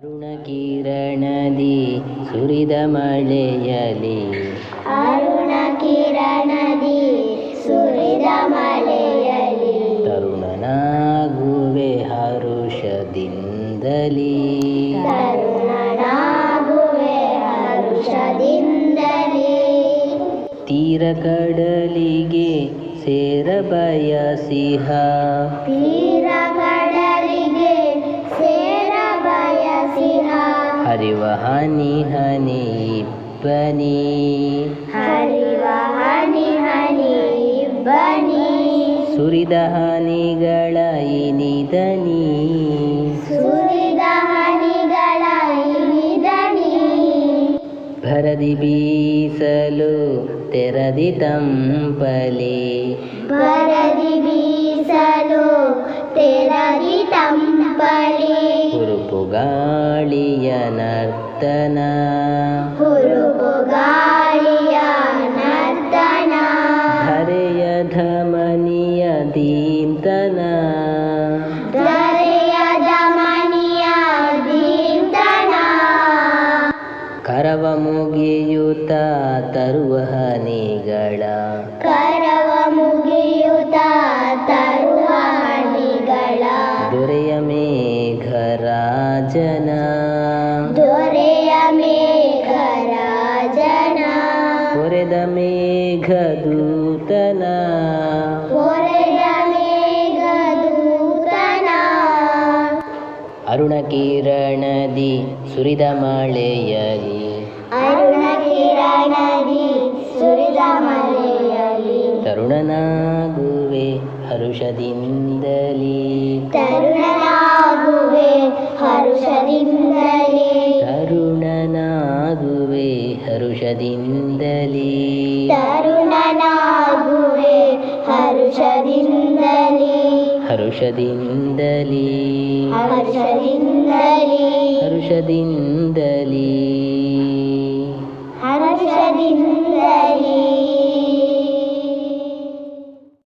ಅರುಣ ಕಿರಣದಿ ಸುರಿದ ಮಳೆಯಲಿ ಅರುಣ ಕಿರಣದಿ ಸುರಿದ ಮಳೆಯಲಿ ತರುಣನಾಗುವೆ ಹರುಷದಿಂದಲಿ. ತರುಣನಾಗುವೆ ಹರುಷದಿಂದಲಿ. ತೀರ ಕಡಲಿಗೆ ಸೇರ ಬಯಸಿಹ. ತೀರ ಹರಿವ ಹನಿ ಹನಿ ಇಬ್ಬನಿ ಹರಿವ ಹನಿ ಹನಿ ಬನಿ ಸುರಿದ ಹನಿಗಳ ಇನಿದನಿ. ಸುರಿದ ಹನಿಗಳ ಇನಿದನಿ. ಭರದಿ ಬೀಸಲು ತೆರದಿ ತಂಪಲಿ. ಭರದಿ ಬೀಸಲು ತೆರದಿ ತಂಪಲಿ. ಹುರುಪು ಗಾಳಿಯ ನರ್ತನ ಹುರುಪು ಗಾಳಿಯ ನರ್ತನ. ಹರೆಯ ಧಮನಿಯ ದೀಂತನ. ದರೆಯ ಧಮನಿಯ ದೀಂತನ. ಕರವ ಮುಗಿಯುತ್ತ ತರುವ ಹನಿಗಳ. ಕರವ ಹೊರೆದ ಮೇಘದೂತನ. ಅರುಣ ಕಿರಣದಿ ಸುರಿದ ಮಳೆಯಲಿ ಅರುಣ ಕಿರಣದಿ ಸುರಿದ ಮಳೆಯಲಿ ತರುಣನಾಗುವೆ ಹರುಷದಿಂದಲಿ. ತರುಣನಾಗುವೆ ಹರುಷದಿಂದಲೇ ಹರುಷದಿಂದಲೇ. ಹರುಷದಿಂದಲೇ. ಹರುಷದಿಂದಲೇ. ಹರುಷದಿಂದಲೀ.